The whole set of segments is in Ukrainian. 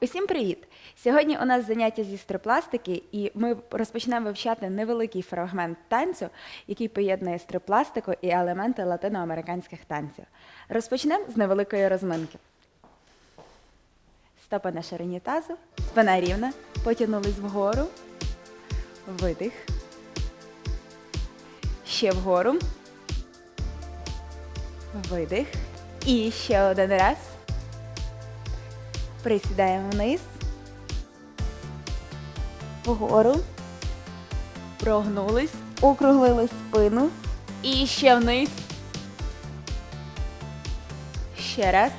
Усім привіт! Сьогодні у нас заняття зі стрипластики, і ми розпочнемо вивчати невеликий фрагмент танцю, який поєднує стрипластику і елементи латиноамериканських танців. Розпочнемо з невеликої розминки. Стопа на ширині тазу, спина рівна, потягнулись вгору, видих. Ще вгору. Видих. І ще один раз. Присідаємо вниз. Вгору. Прогнулись. Округлили спину. І ще вниз. Ще раз.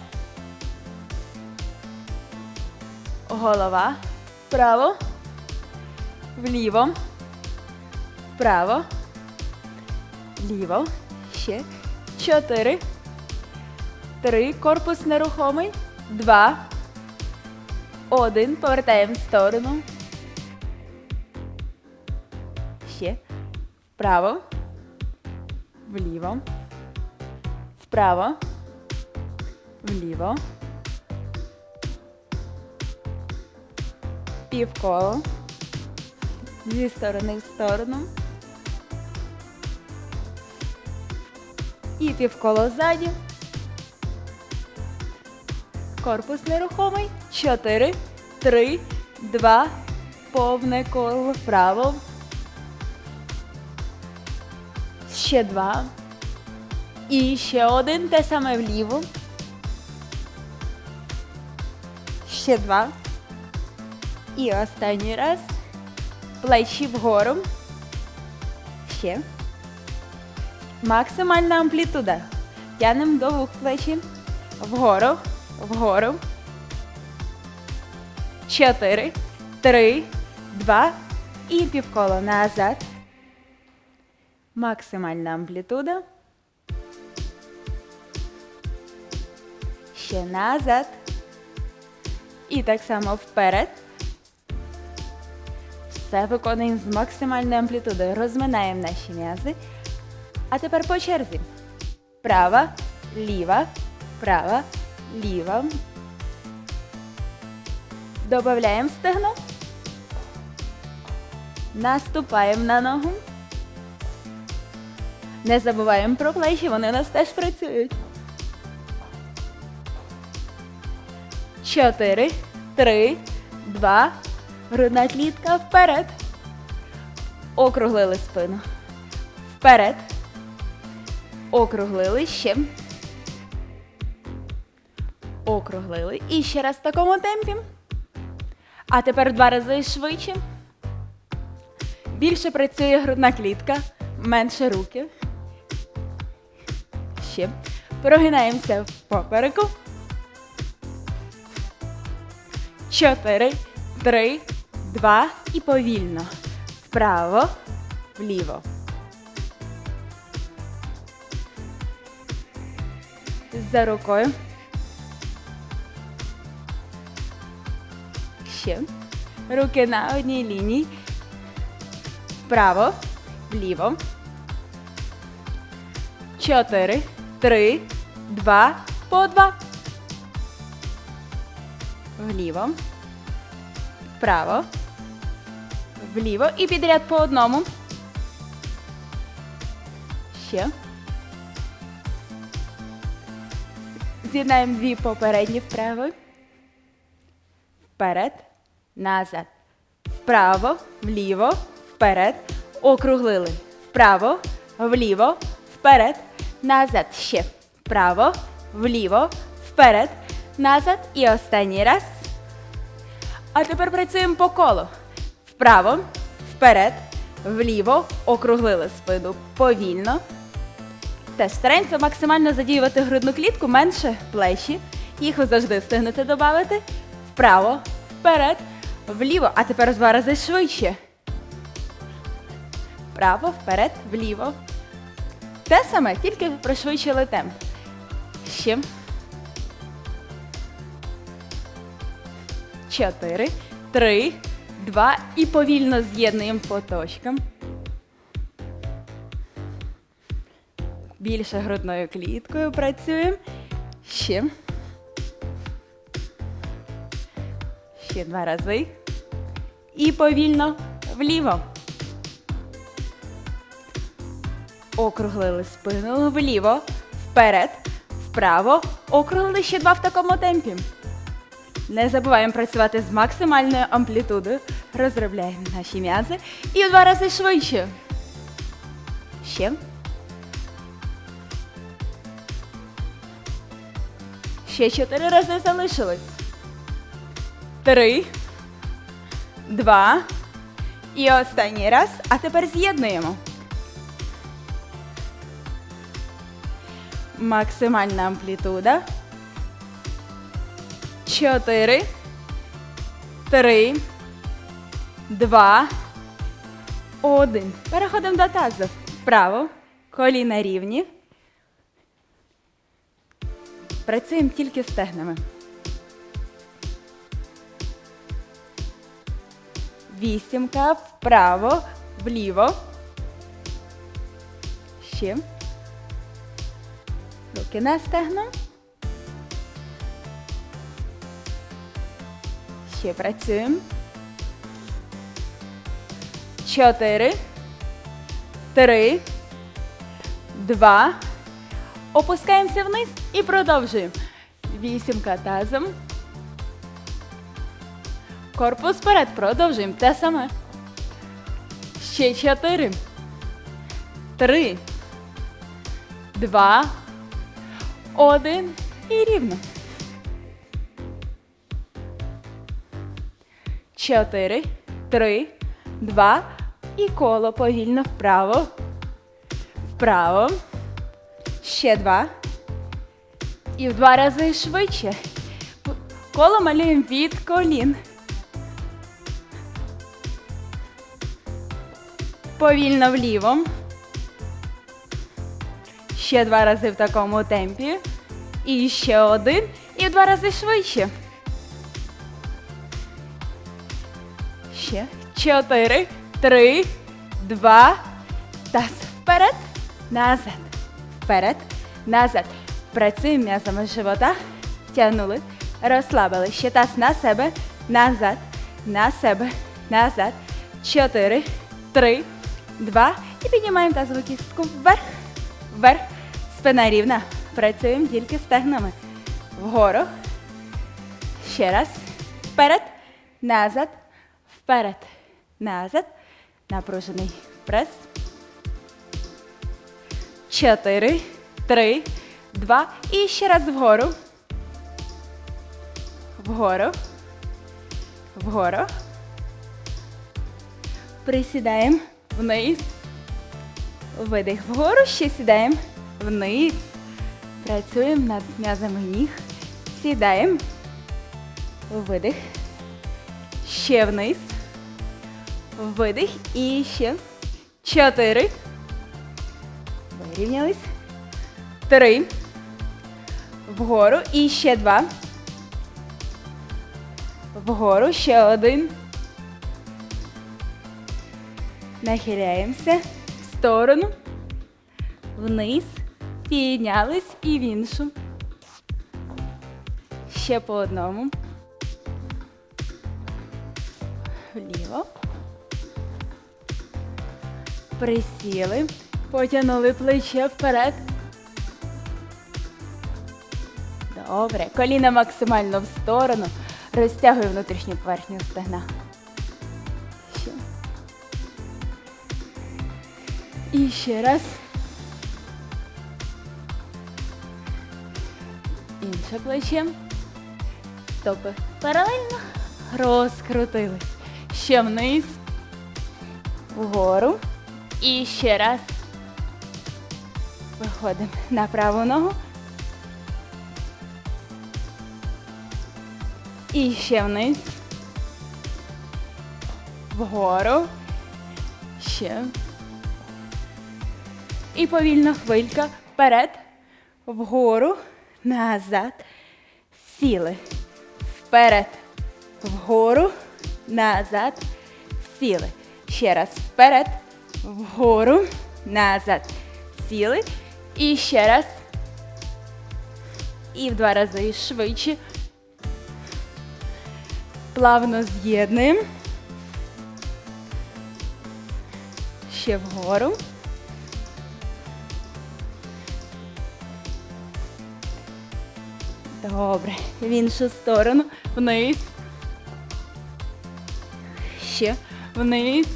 Голова. Вправо. Вліво. Вправо. Ліво. Ще. Чотири. Три. Корпус нерухомий. Два. Один. Повертаємо в сторону. Ще. Вправо. Вліво. Вправо. Вліво. Півколо. Зі сторони в сторону. І півколо ззаді. Корпус нерухомий. Чотири, три, два. Повне коло вправо. Ще два. І ще один. Те саме вліво. Ще два. І останній раз. Плечі вгору. Ще. Максимальна амплітуда. Тянемо до вух плечі. Вгору. Вгору. Чотири. Три. Два. І півколо назад. Максимальна амплітуда. Ще назад. І так само вперед. Все виконуємо з максимальною амплітудою. Розминаємо наші м'язи. А тепер по черзі. Права, ліва, права, ліва. Добавляємо стегно. Наступаємо на ногу. Не забуваємо про плечі, вони у нас теж працюють. Чотири, три, два. Грудна клітка вперед. Округлили спину. Вперед. Округлили ще. Округлили. І ще раз в такому темпі. А тепер в два рази швидше. Більше працює грудна клітка, менше руки. Ще. Прогинаємося в попереку. Чотири, три, два і повільно. Вправо, вліво. За рукою. Ще. Руки на одній лінії. Вправо, вліво. Чотири, три, два, по два. Вліво. Вправо. Вліво. І підряд по одному. Ще. З'єднаємо дві попередні вправи. Вперед. Назад. Вправо. Вліво. Вперед. Округлили. Вправо. Вліво. Вперед. Назад. Ще. Вправо. Вліво. Вперед. Назад. І останній раз. А тепер працюємо по колу. Вправо, вперед, вліво, округлили спину повільно. Теж стараємося максимально задіювати грудну клітку, менше плечі. Їх ви завжди встигнете додати. Вправо, вперед, вліво. А тепер в два рази швидше. Вправо, вперед, вліво. Те саме, тільки пришвидшили темп. Ще. Чотири, три, два і повільно з'єднуємо по точкам. Більше грудною кліткою працюємо. Ще. Ще два рази. І повільно вліво. Округлили спину вліво, вперед, вправо. Округлили ще два в такому темпі. Не забуваємо працювати з максимальною амплітудою. Розробляємо наші м'язи. І в два рази швидше. Ще. Ще чотири рази залишилось. Три. Два. І останній раз. А тепер з'єднуємо. Максимальна амплітуда. Чотири. Три. Два. Один. Переходимо до тазу. Вправо. Коліна рівні. Працюємо тільки стегнами. Вісімка. Вправо. Вліво. Ще. Руки на стегно. Ще працюємо. Чотири. Три. Два. Опускаємося вниз і продовжуємо. Вісімка тазом. Корпус вперед. Продовжуємо. Те саме. Ще чотири. Три. Два. Один. І рівно. Чотири. Три. Два. І коло повільно вправо. Вправо. Ще два. І в два рази швидше. Коло малюємо від колін. Повільно вліво. Ще два рази в такому темпі. І ще один. І в два рази швидше. Ще. Чотири. Три. Два. Таз. Вперед. Назад. Вперед. Назад. Працюємо м'язами живота. Тягнули. Розслабили. Ще таз на себе. Назад. На себе. Назад. Чотири. Три. Два. І піднімаємо тазову кістку вверх. Вверх. Спина рівна. Працюємо тільки стегнами. Вгору. Ще раз. Вперед. Назад. Вперед. Назад. Напружений прес. Чотири. Три. Два. І ще раз вгору. Вгору. Вгору. Присідаємо вниз. Видих вгору. Ще сідаємо вниз. Працюємо над м'язами ніг. Сідаємо. Видих. Ще вниз. Видих. І ще. Чотири. Вирівнялись. Три. Вгору. І ще два. Вгору. Ще один. Нахиляємося. В сторону. Вниз. Піднялись і в іншу. Ще по одному. Вліво. Присіли. Потягнули плече вперед. Добре. Коліна максимально в сторону. Розтягуй внутрішню поверхню стегна. І ще раз. Інше плече. Стопи паралельно. Розкрутились. Ще вниз. Вгору. І ще раз. Виходимо на праву ногу. І ще вниз. Вгору. Ще. І повільна хвилька. Вперед. Вгору. Назад. Сіли. Вперед. Вгору. Назад. Сіли. Ще раз. Вперед. Вгору. Назад. Сіли. І ще раз. І в два рази швидше. Плавно з'єднуємо. Ще вгору. Добре. В іншу сторону. Вниз. Ще. Вниз.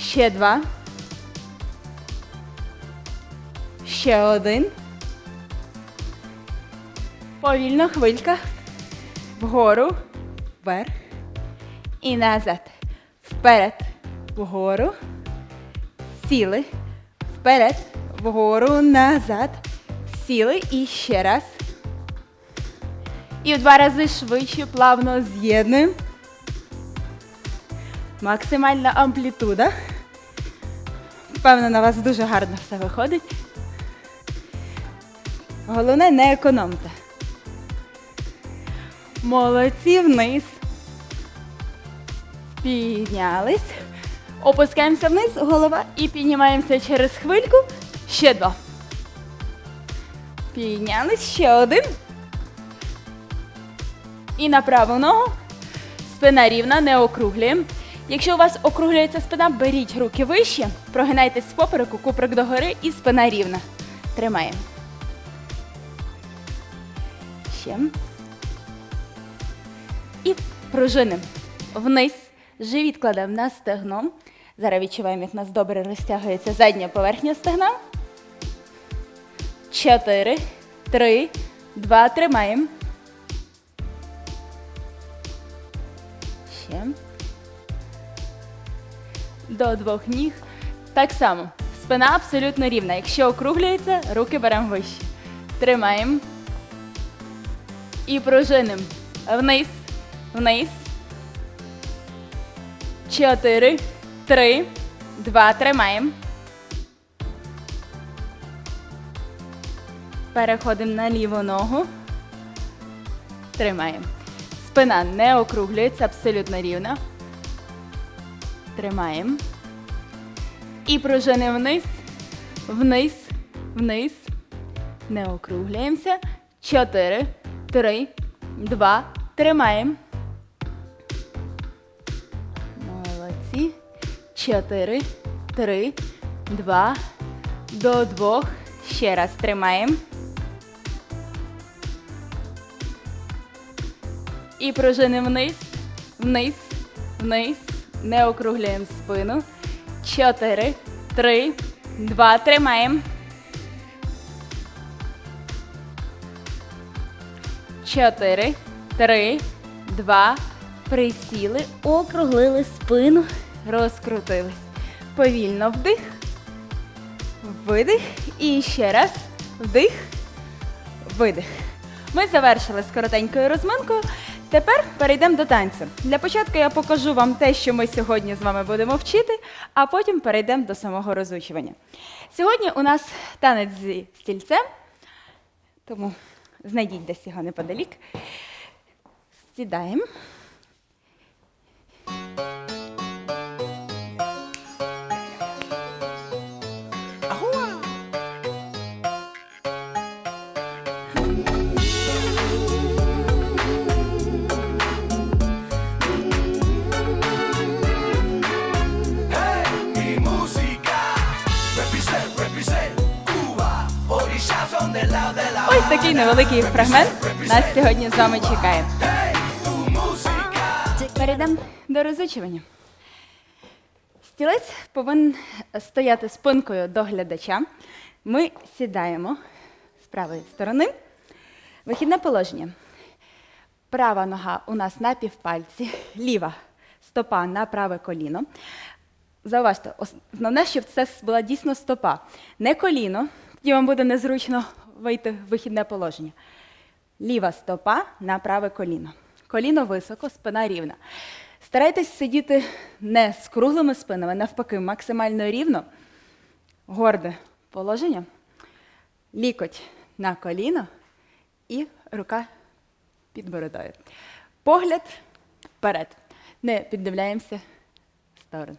Ще два. Ще один. Повільно хвилька. Вгору. Вверх. І назад. Вперед. Вгору. Сіли. Вперед. Вгору. Назад. Сіли. І ще раз. І в два рази швидше, плавно з'єднуємо. Максимальна амплітуда. Впевнена, у вас дуже гарно все виходить. Головне, не економте. Молодці вниз. Піднялись. Опускаємося вниз, голова і піднімаємося через хвильку. Ще два. Піднялись. Ще один. І на праву ногу. Спина рівна, не округлюємо. Якщо у вас округлюється спина, беріть руки вище, прогинайтесь з попереку, куприк догори і спина рівна. Тримаємо. Ще. І пружинимо вниз. Живіт кладемо на стегно. Зараз відчуваємо, як у нас добре розтягується задня поверхня стегна. Чотири, три, два. Тримаємо. Ще. До двох ніг. Так само. Спина абсолютно рівна. Якщо округлюється, руки беремо вище. Тримаємо. І пружинимо. Вниз. Вниз. Чотири. Три. Два. Тримаємо. Переходимо на ліву ногу. Тримаємо. Спина не округлюється, абсолютно рівна. Тримаємо. І пружини вниз, вниз, вниз. Не округлюємося. Чотири, три, два. Тримаємо. Молодці. Чотири, три, два. До двох. Ще раз тримаємо. І пружини вниз, вниз, вниз. Не округлюємо спину. Чотири, три, два. Тримаємо. Чотири, три, два. Присіли, округлили спину, розкрутились. Повільно вдих, видих. І ще раз вдих, видих. Ми завершили з коротенькою розминкою. Тепер перейдемо до танцю. Для початку я покажу вам те, що ми сьогодні з вами будемо вчити, а потім перейдемо до самого розучування. Сьогодні у нас танець зі стільцем, тому знайдіть десь його неподалік. Сідаємо. Такий невеликий фрагмент нас сьогодні з вами чекає. Перейдемо до розучування. Стілець повинен стояти спинкою до глядача. Ми сідаємо з правої сторони. Вихідне положення. Права нога у нас на півпальці, ліва стопа на праве коліно. Зауважте, основне, щоб це була дійсно стопа. Не коліно, тоді вам буде незручно вийти в вихідне положення. Ліва стопа на праве коліно. Коліно високо, спина рівна. Старайтесь сидіти не з круглими спинами, навпаки, максимально рівно. Горде положення. Лікоть на коліно і рука під бородою. Погляд вперед. Не піддивляємося в сторону.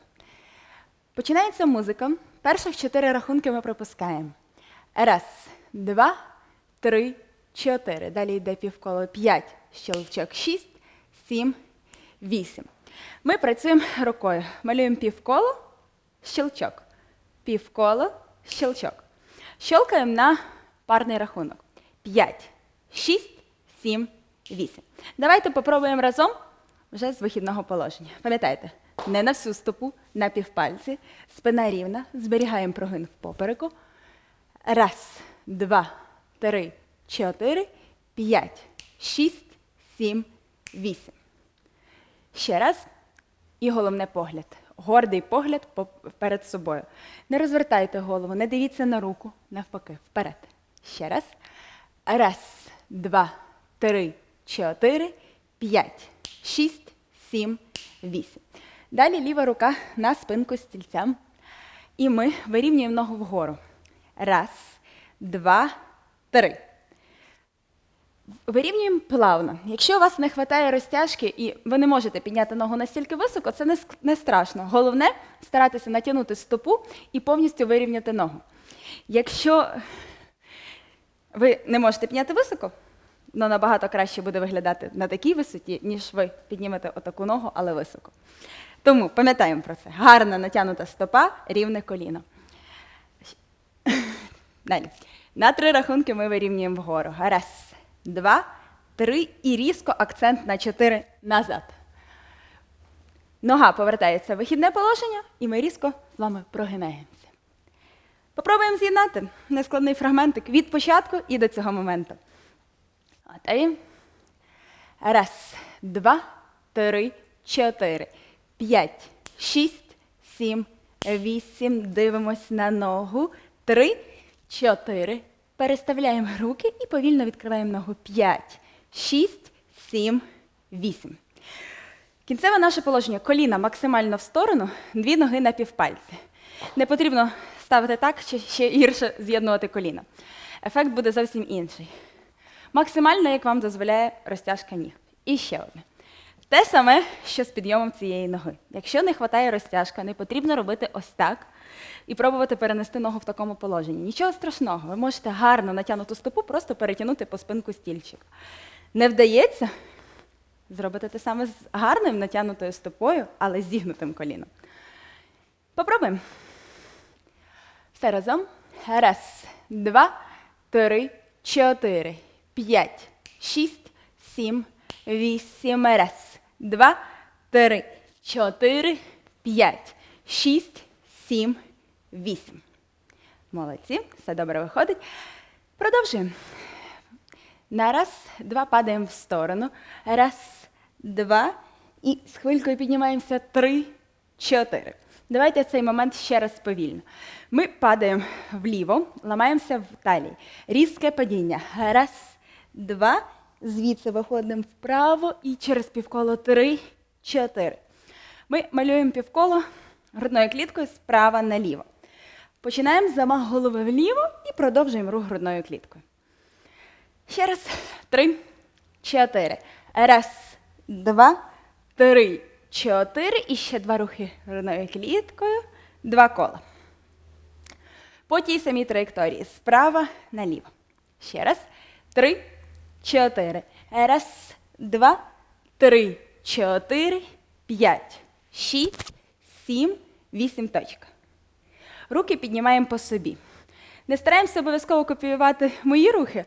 Починається музика. Перших чотири рахунки ми пропускаємо. Раз, два, три, чотири. Далі йде півколо. П'ять, щелчок, шість, сім, вісім. Ми працюємо рукою. Малюємо півколо, щелчок. Півколо, щелчок. Щелкаємо на парний рахунок. 5, 6, 7, 8. Давайте попробуємо разом вже з вихідного положення. Пам'ятайте, не на всю стопу, на півпальці. Спина рівна. Зберігаємо прогин в попереку. Раз, два, три, чотири, п'ять, шість, сім, вісім. Ще раз. І головне погляд. Гордий погляд перед собою. Не розвертайте голову, не дивіться на руку, навпаки, вперед. Ще раз. Раз, два, три, чотири, п'ять, шість, сім, вісім. Далі ліва рука на спинку стільця. І ми вирівнюємо ногу вгору. Раз, два, три. Вирівнюємо плавно. Якщо у вас не вистачає розтяжки і ви не можете підняти ногу настільки високо, це не, страшно. Головне старатися натягнути стопу і повністю вирівняти ногу. Якщо ви не можете підняти високо, ну набагато краще буде виглядати на такій висоті, ніж ви піднімете отаку ногу, але високо. Тому пам'ятаємо про це. Гарна натягнута стопа, рівне коліно. Далі. На три рахунки ми вирівнюємо вгору. Раз, два, три і різко акцент на чотири назад. Нога повертається в вихідне положення, і ми різко з вами прогинаємося. Попробуємо з'єднати нескладний фрагментик від початку і до цього моменту. Готові? Раз, два, три, чотири, п'ять, шість, сім, вісім. Дивимось на ногу. Три, чотири. Переставляємо руки і повільно відкриваємо ногу. П'ять, шість, сім, вісім. Кінцеве наше положення коліна максимально в сторону, дві ноги на півпальці. Не потрібно ставити так, чи ще гірше з'єднувати коліна. Ефект буде зовсім інший. Максимально, як вам дозволяє розтяжка ніг. І ще одне. Те саме, що з підйомом цієї ноги. Якщо не вистачає розтяжка, не потрібно робити ось так і пробувати перенести ногу в такому положенні. Нічого страшного, ви можете гарно натягнуту стопу просто перетягнути по спинку стільчика. Не вдається, зробити те саме з гарним натягнутою стопою, але зігнутим коліном. Попробуємо. Все разом. Раз, два, три, чотири, п'ять, шість, сім, вісім. Раз, два, три, чотири, п'ять, шість, сім, вісім. Молодці, все добре виходить. Продовжуємо. На раз, два падаємо в сторону. Раз, два. І з хвилькою піднімаємося. Три, чотири. Давайте цей момент ще раз повільно. Ми падаємо вліво, ламаємося в талії. Різке падіння. Раз, два. Звідси виходимо вправо і через півколо три, чотири. Ми малюємо півколо грудною кліткою справа наліво. Починаємо з замах голови вліво і продовжуємо рух грудною кліткою. Ще раз. Три, чотири. Раз, два, три, чотири. І ще два рухи грудною кліткою. Два кола. По тій самій траєкторії. Справа наліво. Ще раз. Три, чотири. Раз, два, три, чотири, п'ять, шість, сім, вісім. Точка. Руки піднімаємо по собі. Не стараємося обов'язково копіювати мої рухи.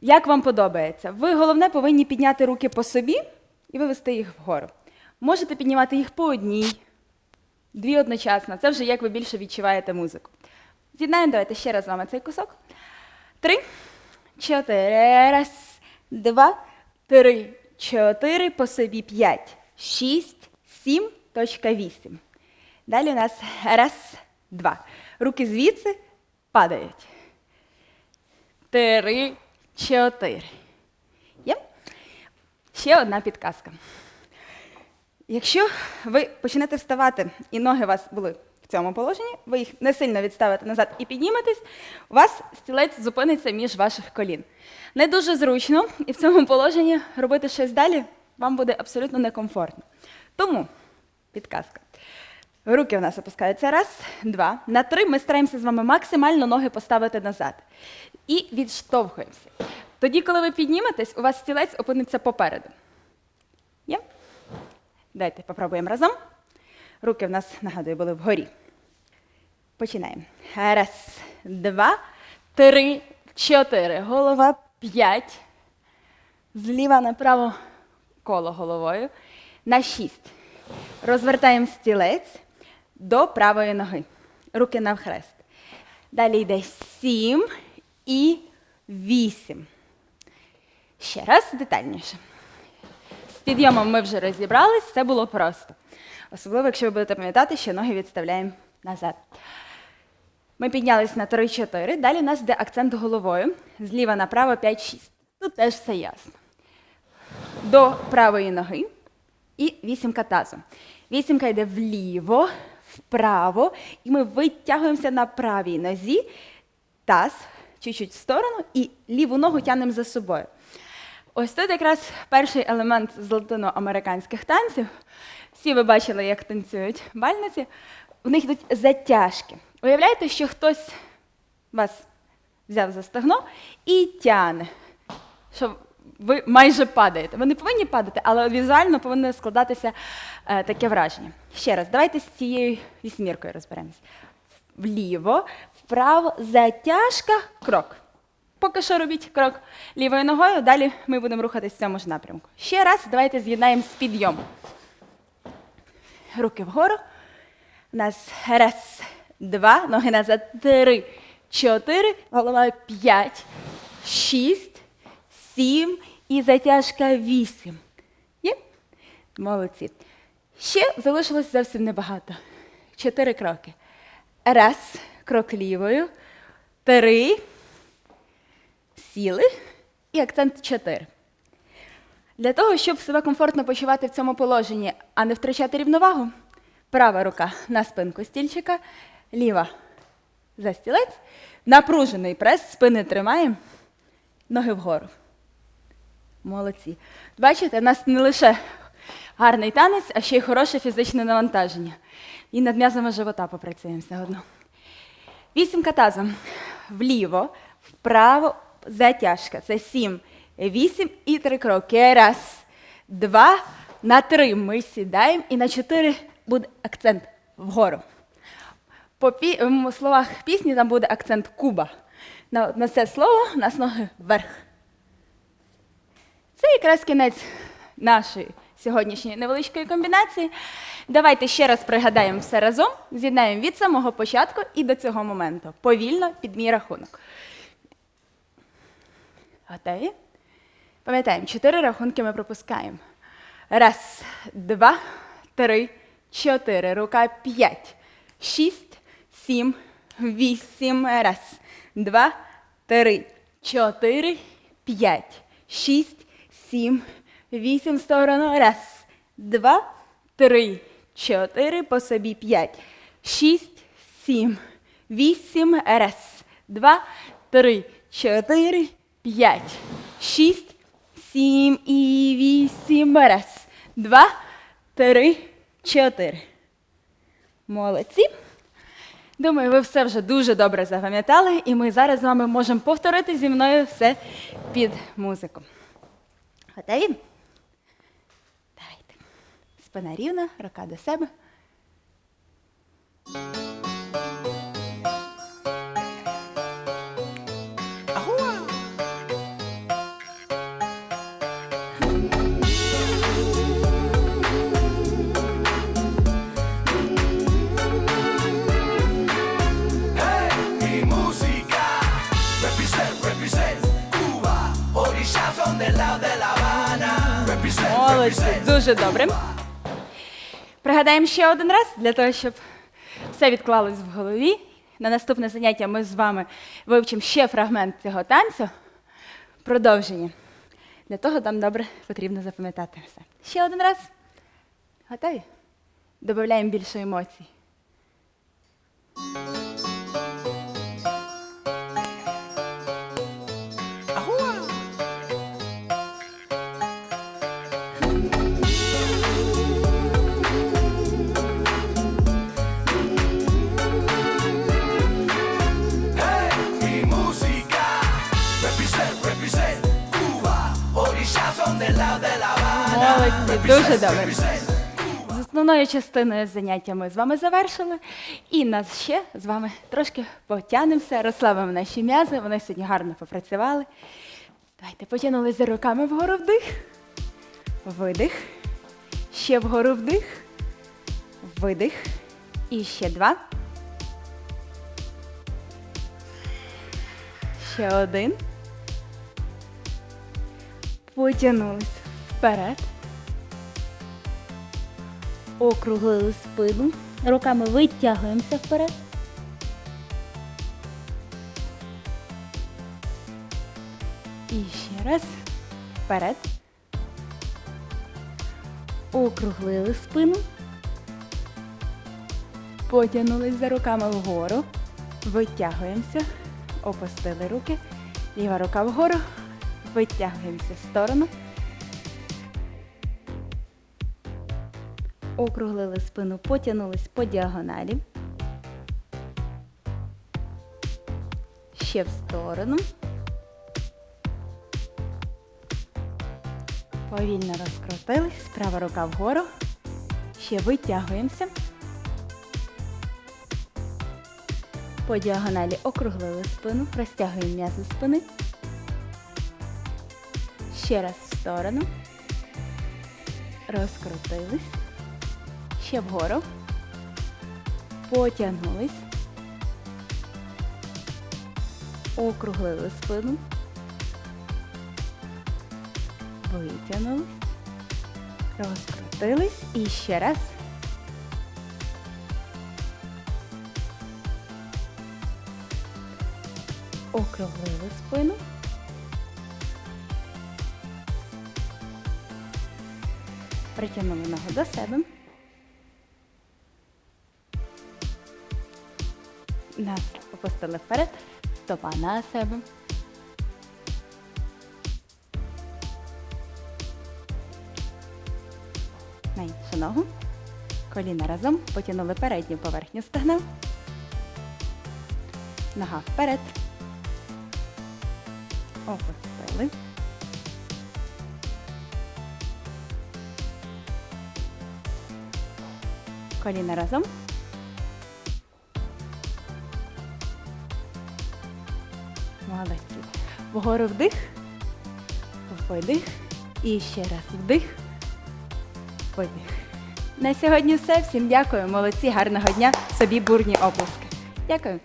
Як вам подобається? Ви головне повинні підняти руки по собі і вивести їх вгору. Можете піднімати їх по одній, дві одночасно. Це вже як ви більше відчуваєте музику. З'єднаємо, давайте ще раз з вами цей кусок. Три, чотири. Раз, два, три, чотири. По собі п'ять, шість, сім, точка вісім. Далі у нас раз, два. Руки звідси падають. Три, чотири. Є? Ще одна підказка. Якщо ви почнете вставати і ноги у вас були в цьому положенні, ви їх не сильно відставите назад і підніметесь, у вас стілець зупиниться між ваших колін. Не дуже зручно, і в цьому положенні робити щось далі вам буде абсолютно некомфортно. Тому підказка. Руки у нас опускаються. Раз, два. На три ми стараємося з вами максимально ноги поставити назад. І відштовхуємося. Тоді, коли ви підніметесь, у вас стілець опиниться попереду. Є? Давайте попробуємо разом. Руки в нас, нагадую, були вгорі. Починаємо. Раз, два, три, чотири. Голова п'ять. Зліва направо коло головою. На шість. Розвертаємо стілець до правої ноги. Руки навхрест. Далі йде сім і вісім. Ще раз детальніше. З підйомом ми вже розібрались, це було просто. Особливо, якщо ви будете пам'ятати, що ноги відставляємо назад. Ми піднялись на 3-4. Далі у нас йде акцент головою. Зліва направо 5-6. Тут теж все ясно. До правої ноги і вісімка тазу. Вісімка йде вліво, вправо, і ми витягуємося на правій нозі, таз чуть-чуть в сторону і ліву ногу тягнемо за собою. Ось тут якраз перший елемент з латиноамериканських танців. Всі ви бачили, як танцюють бальниці. У них йдуть затяжки. Уявляєте, що хтось вас взяв за стегно і тягне, що ви майже падаєте. Ви не повинні падати, але візуально повинно складатися е, таке враження. Ще раз, давайте з цією вісьміркою розберемось. Вліво, вправо, затяжка, крок. Поки що робіть крок лівою ногою, далі ми будемо рухатись в цьому ж напрямку. Ще раз, давайте з'єднаємо з підйомом. Руки вгору. У нас раз, два, ноги назад, три, чотири, голова п'ять, шість, сім і затяжка вісім. Є? Молодці. Ще залишилось зовсім небагато. Чотири кроки. Раз, крок лівою, три, сіли і акцент 4. Для того, щоб себе комфортно почувати в цьому положенні, а не втрачати рівновагу, права рука на спинку стільчика, ліва за стілець, напружений прес, спини тримаємо, ноги вгору. Молодці. Бачите, у нас не лише гарний танець, а ще й хороше фізичне навантаження. І над м'язами живота попрацюємо заодно. Вісімка тазом. Вліво, вправо, затяжка. Це сім, вісім і три кроки. Раз, два, на три ми сідаємо і на чотири буде акцент вгору. По пі- словах пісні там буде акцент куба. На це слово у нас ноги вверх. Якраз кінець нашої сьогоднішньої невеличкої комбінації. Давайте ще раз пригадаємо все разом, з'єднаємо від самого початку і до цього моменту. Повільно під мій рахунок. Готові? Пам'ятаємо, чотири рахунки ми пропускаємо. Раз, два, три, чотири. Рука п'ять, шість, сім, вісім. Раз, два, три, чотири, п'ять, шість, сім, вісім. Сторону. Раз, два, три, чотири. По собі п'ять, шість, сім, вісім. Раз, два, три, чотири, п'ять, шість, сім і вісім. Раз, два, три, чотири. Молодці. Думаю, ви все вже дуже добре запам'ятали, і ми зараз з вами можемо повторити зі мною все під музику. Готові? Давайте. Спина рівна, рука до себе. Молодці, дуже добре. Пригадаємо ще один раз для того, щоб все відклалось в голові. На наступне заняття ми з вами вивчимо ще фрагмент цього танцю. Продовження. Для того нам добре потрібно запам'ятати все. Ще один раз. Готові? Додаємо більше емоцій. Молодці, дуже добре. Represent Основною частиною заняття ми з вами завершили. І нас ще з вами трошки потягнемося, розслабимо наші м'язи. Вони сьогодні гарно попрацювали. Давайте потягнулися за руками вгору вдих. Видих. Ще вгору вдих. Видих. І ще два. Ще один. Потягнулись вперед. Округлили спину. Руками витягуємося вперед. І ще раз. Вперед. Округлили спину. Потягнулись за руками вгору. Витягуємося. Опустили руки. Ліва рука вгору. Витягуємося в сторону. Округлили спину, потягнулись по діагоналі. Ще в сторону. Повільно розкрутились. Права рука вгору. Ще витягуємося. По діагоналі округлили спину, розтягуємо м'язи спини. Ще раз в сторону. Розкрутились. Ще вгору. Потягнулись. Округлили спину. Витягнулись. Розкрутились. І ще раз. Округлили спину. Притягнули ногу до себе. Нас опустили вперед, стопа на себе. На ногу. Коліна разом. Потягнули передню поверхню стегна. Нога вперед. Опустили. Коліна разом. Вгору вдих, видих. І ще раз вдих, видих. На сьогодні все. Всім дякую. Молодці, гарного дня. Собі бурні оплески. Дякую.